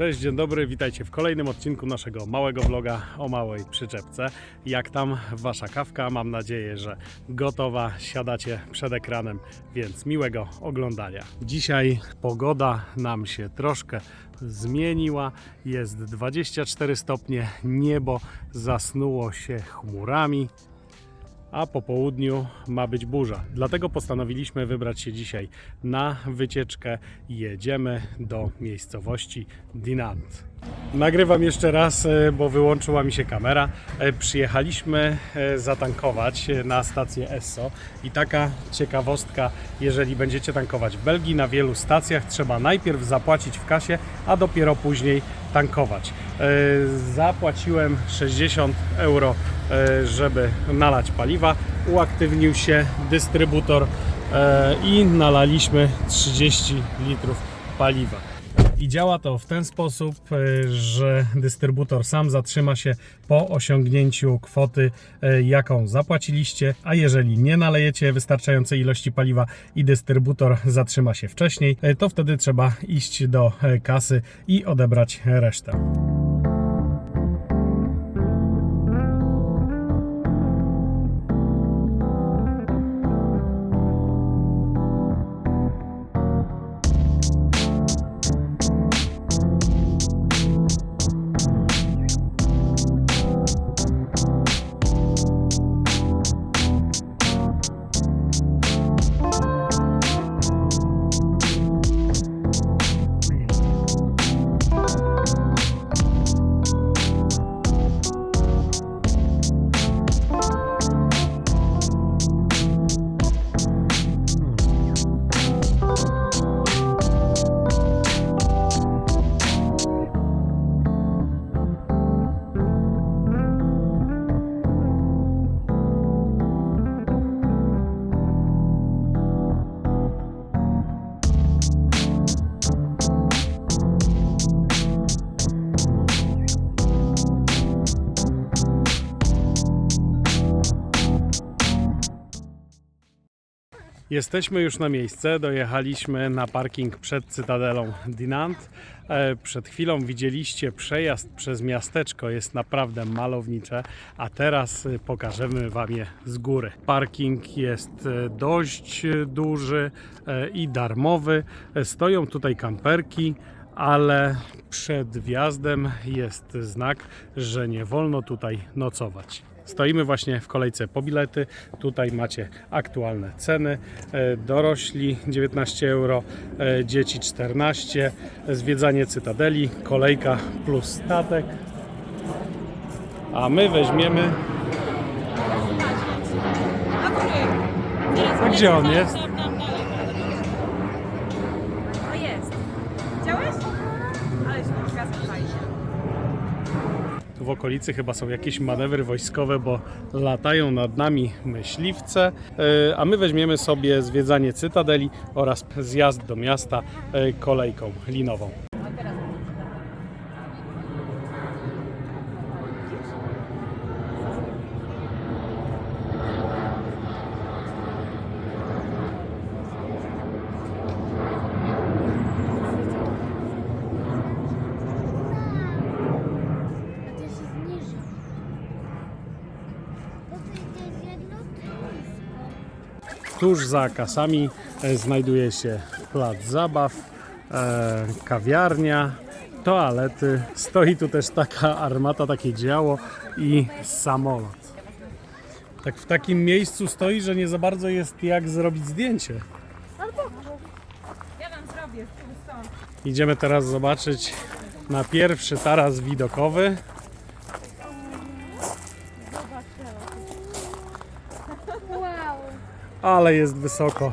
Cześć, dzień dobry, witajcie w kolejnym odcinku naszego małego vloga o małej przyczepce. Jak tam wasza kawka? Mam nadzieję, że gotowa, siadacie przed ekranem, więc miłego oglądania. Dzisiaj pogoda nam się troszkę zmieniła, jest 24 stopnie, niebo zasnuło się chmurami a po południu ma być burza. Dlatego postanowiliśmy wybrać się dzisiaj na wycieczkę. Jedziemy do miejscowości Dinant. Nagrywam jeszcze raz, e, bo wyłączyła mi się kamera. E, Przyjechaliśmy e, zatankować na stację Esso i taka ciekawostka, jeżeli będziecie tankować w Belgii, na wielu stacjach trzeba najpierw zapłacić w kasie, a dopiero później tankować. Zapłaciłem 60 euro, żeby nalać paliwa. Uaktywnił się dystrybutor i nalaliśmy 30 litrów paliwa. I działa to w ten sposób, e, że dystrybutor sam zatrzyma się po osiągnięciu kwoty, e, jaką zapłaciliście, a jeżeli nie nalejecie wystarczającej ilości paliwa i dystrybutor zatrzyma się wcześniej, e, to wtedy trzeba iść do kasy i odebrać resztę. Jesteśmy już na miejsce, dojechaliśmy na parking przed Cytadelą Dinant. E, Przed chwilą widzieliście przejazd przez miasteczko, jest naprawdę malownicze, a teraz e, pokażemy Wam je z góry. Parking jest e, dość duży i darmowy. Stoją tutaj kamperki, ale przed wjazdem jest znak, że nie wolno tutaj nocować. Stoimy właśnie w kolejce po bilety. Tutaj macie aktualne ceny. E, Dorośli 19 euro, e, dzieci 14. Zwiedzanie Cytadeli, kolejka plus statek. A my weźmiemy. A gdzie on jest? Okolicy chyba są jakieś manewry wojskowe, bo latają nad nami myśliwce, e, a my weźmiemy sobie zwiedzanie Cytadeli oraz zjazd do miasta e, kolejką linową. A to się zniża. Bo to jest jedno trysko. Tuż za kasami e, znajduje się plac zabaw, e, kawiarnia, toalety. Stoi tu też taka armata, takie działo i samolot. Tak w takim miejscu stoi, że nie za bardzo jest jak zrobić zdjęcie. Ja wam zrobię. Idziemy teraz zobaczyć na pierwszy taras widokowy. Ale jest wysoko.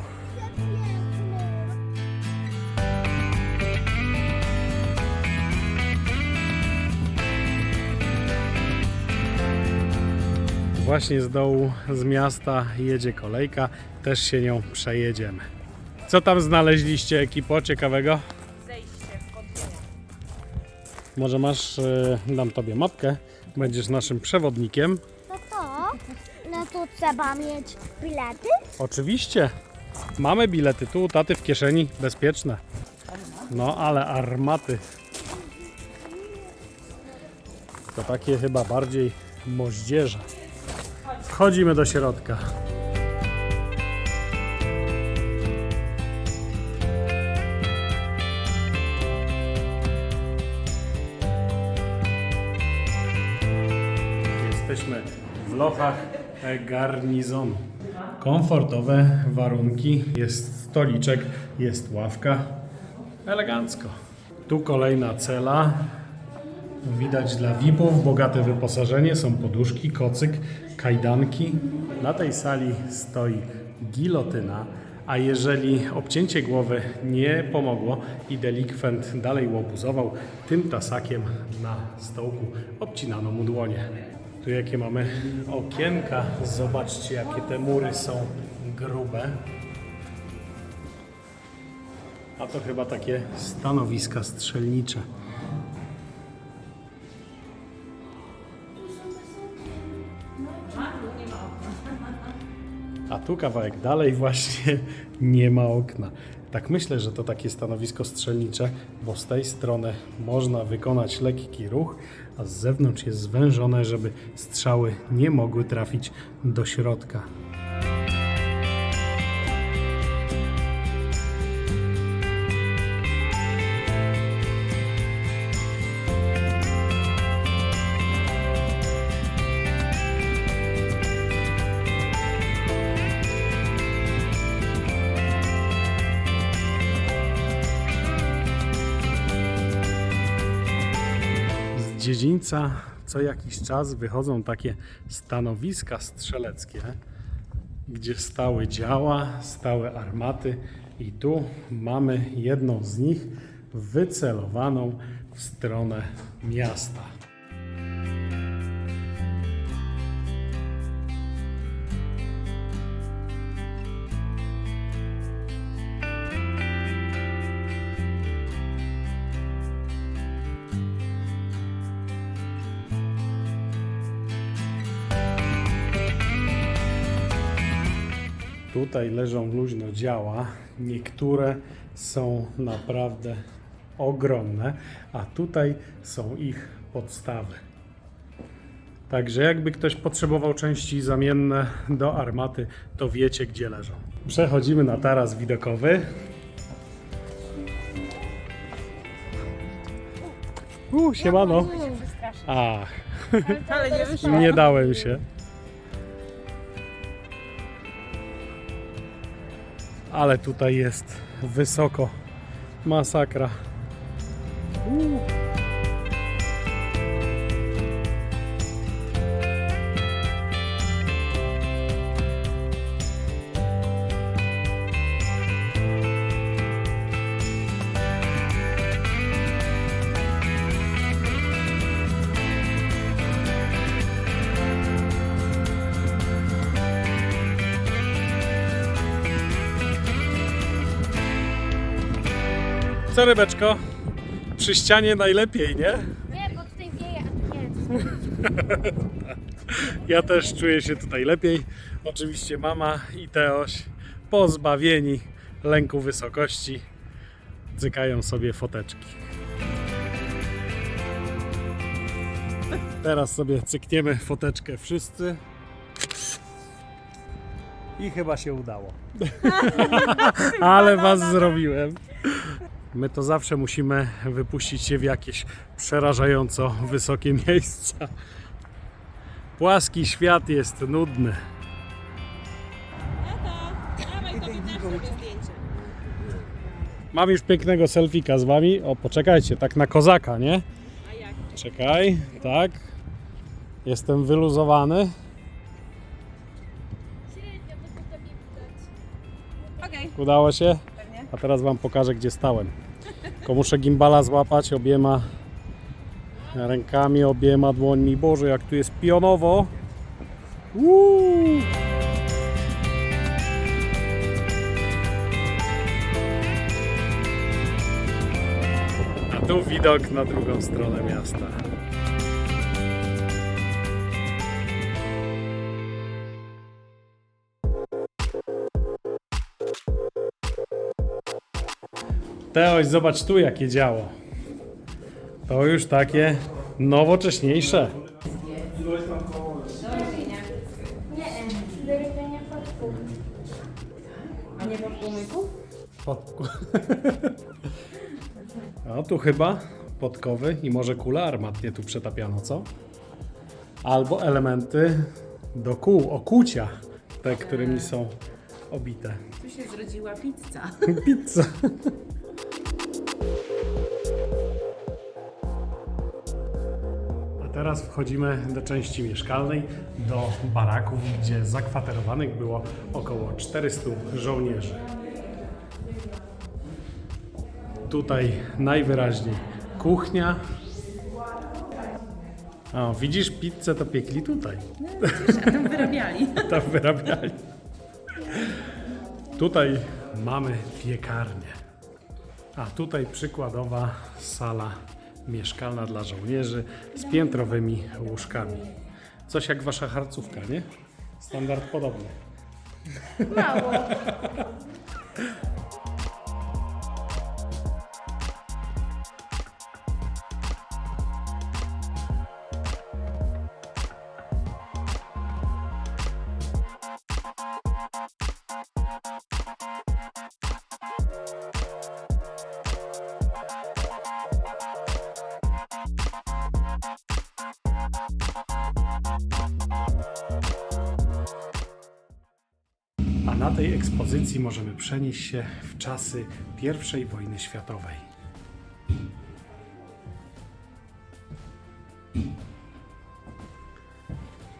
Właśnie z dołu, z miasta jedzie kolejka, też się nią przejedziemy. Co tam znaleźliście ekipo ciekawego? Zejście w podwórzu. Może masz, e, dam tobie mapkę, będziesz naszym przewodnikiem. To to? No to trzeba mieć bilety? Oczywiście. Mamy bilety tu, taty w kieszeni, bezpieczne. No ale armaty. tylko takie chyba bardziej moździerze. Wchodzimy do środka. Jesteśmy w lochach garnizonu. Komfortowe warunki, jest stoliczek, jest ławka. Elegancko. Tu kolejna cela. Widać dla VIP-ów bogate wyposażenie, są poduszki, kocyk, kajdanki. Na tej sali stoi gilotyna, a jeżeli obcięcie głowy nie pomogło i delikwent dalej łobuzował, tym tasakiem na stołku obcinano mu dłonie. Tu jakie mamy okienka, zobaczcie jakie te mury są grube. A to chyba takie stanowiska strzelnicze. A tu kawałek dalej właśnie nie ma okna. Tak myślę, że to takie stanowisko strzelnicze, bo z tej strony można wykonać lekki ruch, a z zewnątrz jest zwężone, żeby strzały nie mogły trafić do środka. Dziedzińca co jakiś czas wychodzą takie stanowiska strzeleckie, gdzie stały działa, stałe armaty i tu mamy jedną z nich wycelowaną w stronę miasta. Tutaj leżą luźno działa. Niektóre są naprawdę ogromne, a tutaj są ich podstawy. Także jakby ktoś potrzebował części zamienne do armaty, to wiecie gdzie leżą. Przechodzimy na taras widokowy. U, siemano. Ach, Ale nie wyszło. nie dałem się. Ale tutaj jest wysoko. Masakra. Co rybeczko? Przy ścianie najlepiej, nie? Nie, bo tutaj wieje, a nie. Ja też czuję się tutaj lepiej. Oczywiście mama i Teoś pozbawieni lęku wysokości cykają sobie foteczki. Teraz sobie cykniemy foteczkę wszyscy. I chyba się udało. Ale was zrobiłem. My to zawsze musimy wypuścić się w jakieś przerażająco wysokie miejsca. Płaski świat jest nudny. Mam już pięknego selfika z wami. O, poczekajcie, tak na kozaka, nie? A jak? Czekaj, tak. Jestem wyluzowany. Okej, Udało się? A teraz wam pokażę, gdzie stałem. Tylko muszę gimbala złapać obiema rękami, obiema dłońmi. Boże, jak tu jest pionowo. Uuu. A tu widok na drugą stronę miasta. Teoś, zobacz tu jakie działo. To już takie Nowocześniejsze. A nie pod płomyków? Podku... A tu chyba podkowy i może kule armatnie tu przetapiano, co? Albo elementy do kół, okucia, te, którymi są obite. Tu się zrodziła pizza. Pizza. Teraz wchodzimy do części mieszkalnej, do baraków, gdzie zakwaterowanych było około 400 żołnierzy. Tutaj najwyraźniej kuchnia. O, widzisz, pizzę to piekli tutaj. A tam wyrabiali. Tam wyrabiali. Tutaj mamy piekarnię. A tutaj przykładowa sala mieszkalna dla żołnierzy z piętrowymi łóżkami. Coś jak wasza harcówka, nie? Standard podobny. Mało. Na tej ekspozycji możemy przenieść się w czasy I wojny światowej.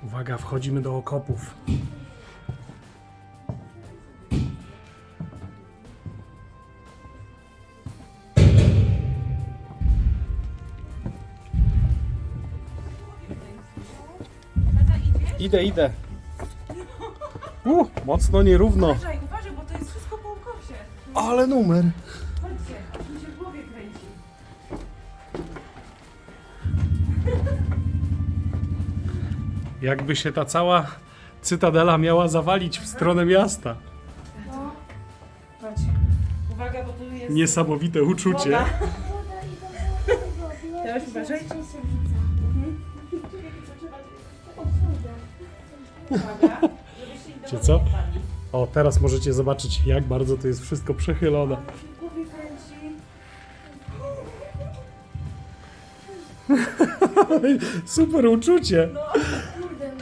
Uwaga, wchodzimy do okopów. Idę, idę. Mocno nierówno. Uważaj, uważaj, bo to jest wszystko po ukosie. Ale numer. Chodźcie, mi się w głowie kręci. Jakby się ta cała cytadela miała zawalić w stronę miasta. Chodź. Uwaga, bo tu jest Niesamowite uczucie. woda. Co? O, teraz możecie zobaczyć, jak bardzo to jest wszystko przechylone. Super uczucie.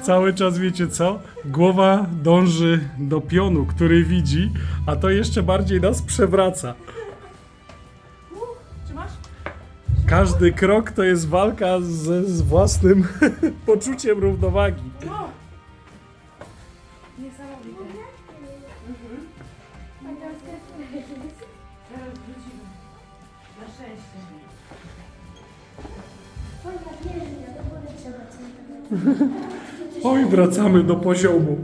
Cały czas wiecie co? Głowa dąży do pionu, który widzi, a to jeszcze bardziej nas przewraca. Każdy krok to jest walka z, z własnym poczuciem równowagi. Niesamowite. Zaraz wrócimy. Na szczęście. Oj, wracamy do poziomu.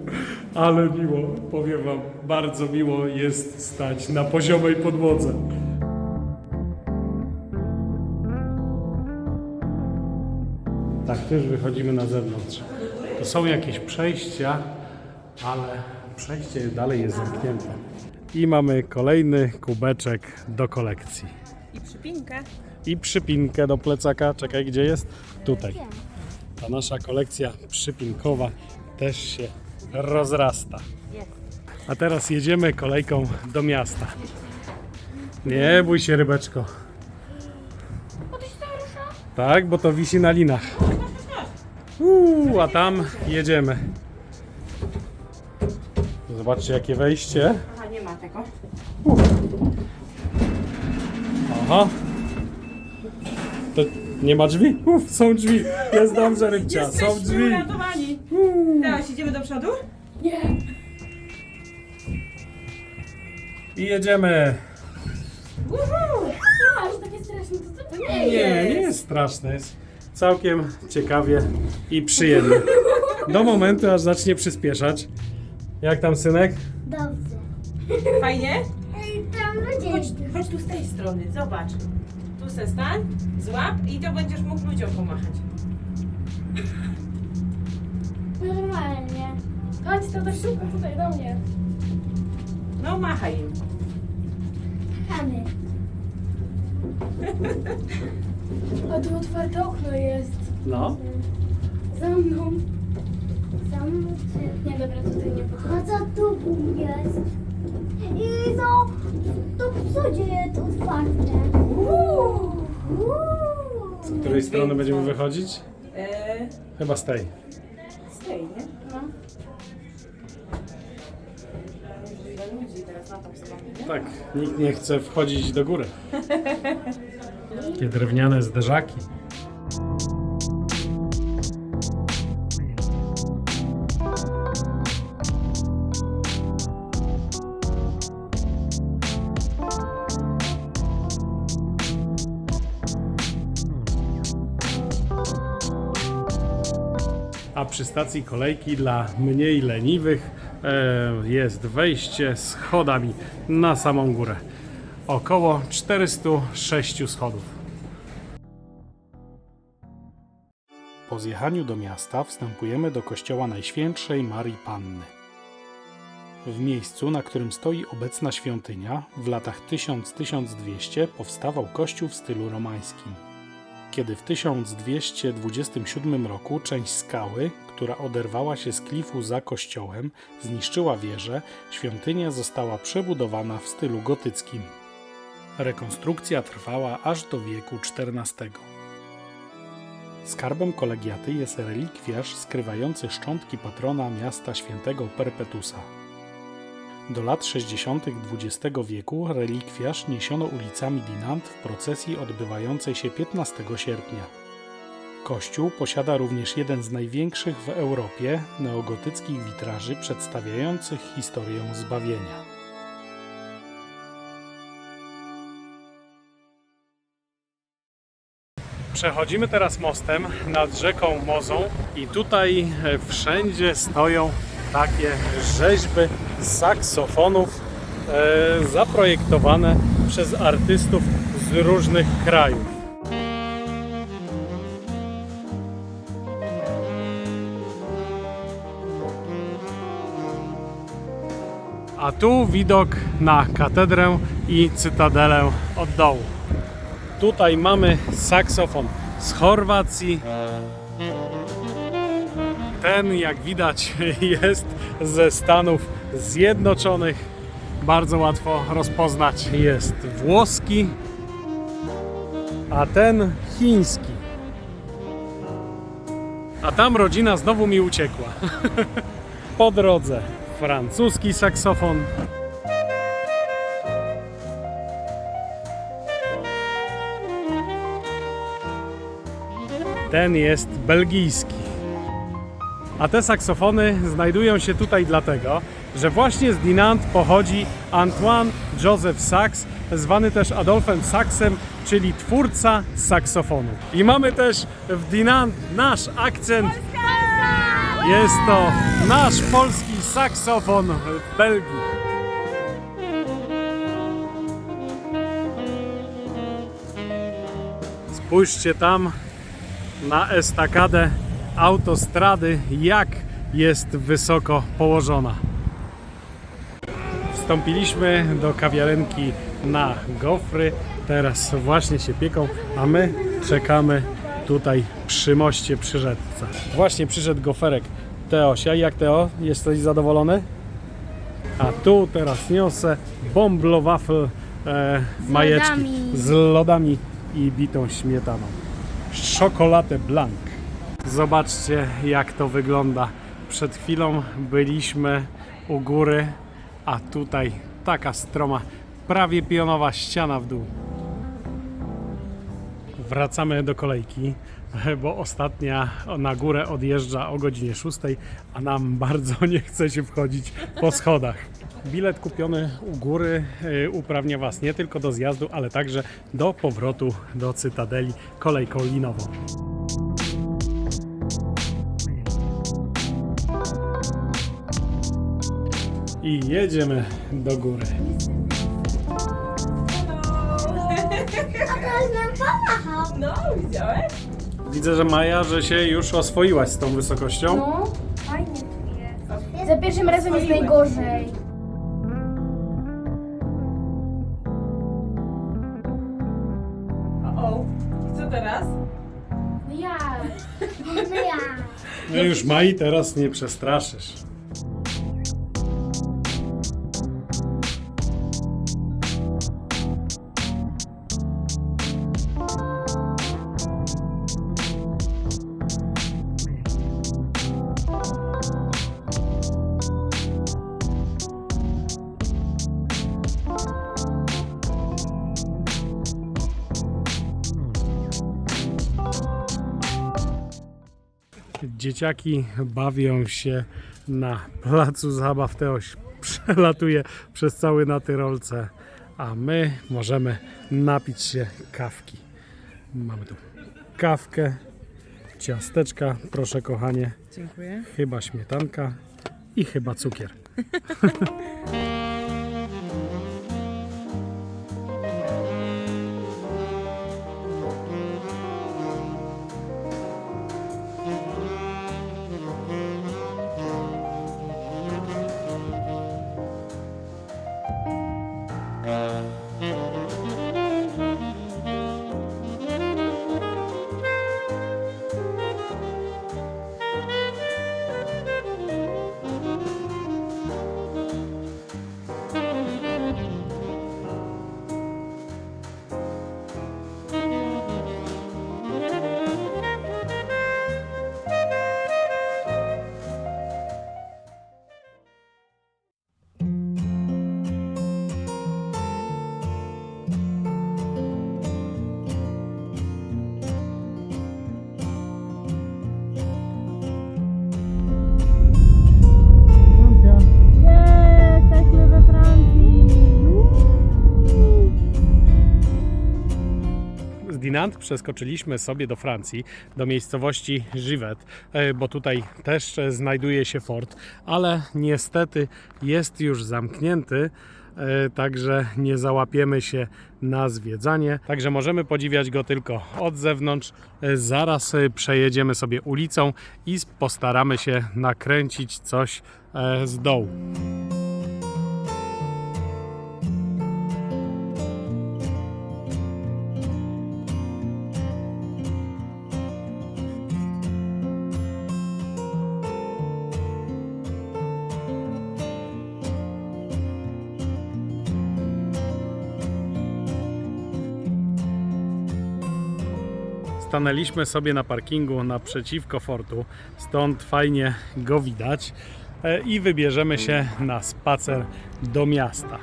Ale miło, powiem wam, bardzo miło jest stać na poziomej podłodze. Tak, też wychodzimy na zewnątrz. To są jakieś przejścia, ale przejście dalej jest zamknięte. I mamy kolejny kubeczek do kolekcji. I przypinkę. I przypinkę do plecaka. Czekaj, gdzie jest? Tutaj. Ta nasza kolekcja przypinkowa też się rozrasta. A teraz jedziemy kolejką do miasta. Nie bój się, rybeczko. Tak, bo to wisi na linach. Uuu, a tam jedziemy. Zobaczcie, jakie wejście. Aha, nie ma tego. Aha. To nie ma drzwi? Uf, są drzwi. Jest dobrze, rybcia. Są Jesteśmy drzwi. uratowani. Teraz idziemy do przodu? I jedziemy. Uhu! A, że takie straszne, to, to nie Nie, nie jest straszne. Jest całkiem ciekawie i przyjemnie. Do momentu, aż zacznie przyspieszać. Jak tam, synek? Dobrze. Fajnie? Ej, tam ludzie Chodź, jeszcze. chodź tu z tej strony, zobacz. Tu se stań, złap i to będziesz mógł ludziom pomachać. Normalnie. Chodź, to tak szybko tutaj do mnie. No machaj im. Hany. A tu otwarte okno jest. No. Za mną. Tam Nie, dobra, tutaj nie podchodzę. A co tu jest? I to, dzieje to otwarte? Uuu. Z której strony będziemy wychodzić? Eee, Chyba z tej. z tej, nie? No. Ile ludzi teraz na tą stronę, nie? Tak, nikt nie chce wchodzić do góry. Takie drewniane zderzaki. Przy stacji kolejki dla mniej leniwych e, jest wejście schodami na samą górę. Około 406 schodów. Po zjechaniu do miasta wstępujemy do kościoła Najświętszej Marii Panny. W miejscu, na którym stoi obecna świątynia, w latach 1000-1200 powstawał kościół w stylu romańskim. Kiedy w 1227 roku część skały, która oderwała się z klifu za kościołem, zniszczyła wieżę, świątynia została przebudowana w stylu gotyckim. Rekonstrukcja trwała aż do wieku XIV. Skarbem kolegiaty jest relikwiarz skrywający szczątki patrona miasta świętego Perpetusa. Do lat 60. XX wieku relikwiarz niesiono ulicami Dinant w procesji odbywającej się 15 sierpnia. Kościół posiada również jeden z największych w Europie neogotyckich witraży przedstawiających historię zbawienia. Przechodzimy teraz mostem nad rzeką Mozą i tutaj wszędzie stoją takie rzeźby saksofonów e, zaprojektowane przez artystów z różnych krajów. A tu widok na katedrę i cytadelę od dołu. Tutaj mamy saksofon z Chorwacji. Ten, jak widać, jest ze Stanów Zjednoczonych. Bardzo łatwo rozpoznać. Jest włoski, a ten chiński. A tam rodzina znowu mi uciekła. Po drodze francuski saksofon, ten jest belgijski. A te saksofony znajdują się tutaj dlatego, że właśnie z Dinant pochodzi Antoine Joseph Sachs, zwany też Adolfem Saxem, czyli twórca saksofonu. I mamy też w Dinant nasz akcent. Jest to nasz polski saksofon w Belgii. Spójrzcie tam na estakadę autostrady, jak jest wysoko położona. Wstąpiliśmy do kawiarenki na gofry. Teraz właśnie się pieką, a my czekamy tutaj przy moście przy rzece. Właśnie przyszedł goferek Teosia. Jak Teo? Jesteś zadowolony? A tu teraz niosę bomblo waffle e, majeczki lodami. z lodami i bitą śmietaną. Czekoladę blanc. Zobaczcie jak to wygląda. Przed chwilą byliśmy u góry, a tutaj taka stroma, prawie pionowa ściana w dół. Wracamy do kolejki, bo ostatnia na górę odjeżdża o godzinie 6, a nam bardzo nie chce się wchodzić po schodach. Bilet kupiony u góry y, uprawnia Was nie tylko do zjazdu, ale także do powrotu do Cytadeli kolejką linową. I jedziemy do góry. Nam pomachał. No, widziałeś? Widzę, że Maja, że się już oswoiłaś z tą wysokością. No. Fajnie tu jest. Za pierwszym razem jest najgorzej. O, o. I co teraz? No ja. No ja. No już Mai teraz nie przestraszysz. Dzieciaki bawią się na placu zabaw. Teoś przelatuje przez cały na Tyrolce, a my możemy napić się kawki. Mamy tu kawkę, ciasteczka, proszę kochanie, Dziękuję. chyba śmietanka i chyba cukier. Przeskoczyliśmy sobie do Francji, do miejscowości Givet, e, bo tutaj też e, znajduje się fort, ale niestety jest już zamknięty, e, także nie załapiemy się na zwiedzanie, także możemy podziwiać go tylko od zewnątrz. Zaraz przejedziemy sobie ulicą i postaramy się nakręcić coś z dołu. Stanęliśmy sobie na parkingu naprzeciwko fortu, stąd fajnie go widać e, i wybierzemy się na spacer do miasta.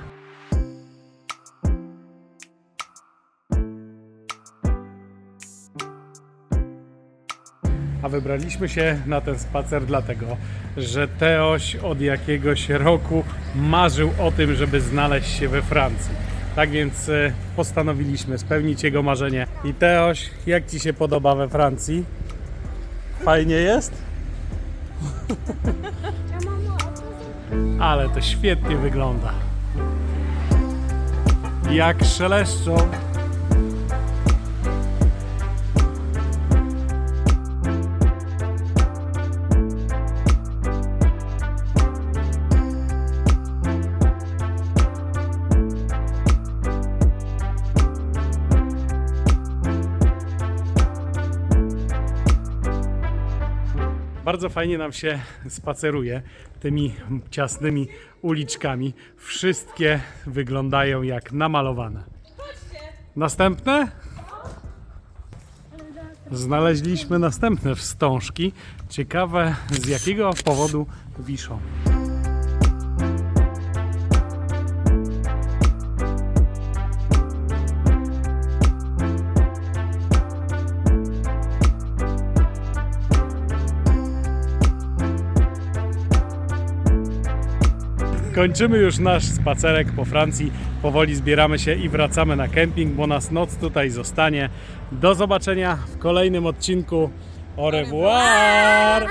A wybraliśmy się na ten spacer dlatego, że Teoś od jakiegoś roku marzył o tym, żeby znaleźć się we Francji. Tak więc e, postanowiliśmy spełnić jego marzenie. I Teoś, jak Ci się podoba we Francji? Fajnie jest? Ale to świetnie wygląda. Jak szeleszczą. Bardzo fajnie nam się spaceruje tymi ciasnymi uliczkami. Wszystkie wyglądają jak namalowane. Następne? Znaleźliśmy następne wstążki. Ciekawe z jakiego powodu wiszą. Kończymy już nasz spacerek po Francji. Powoli zbieramy się i wracamy na kemping, bo nas noc tutaj zostanie. Do zobaczenia w kolejnym odcinku. Au revoir!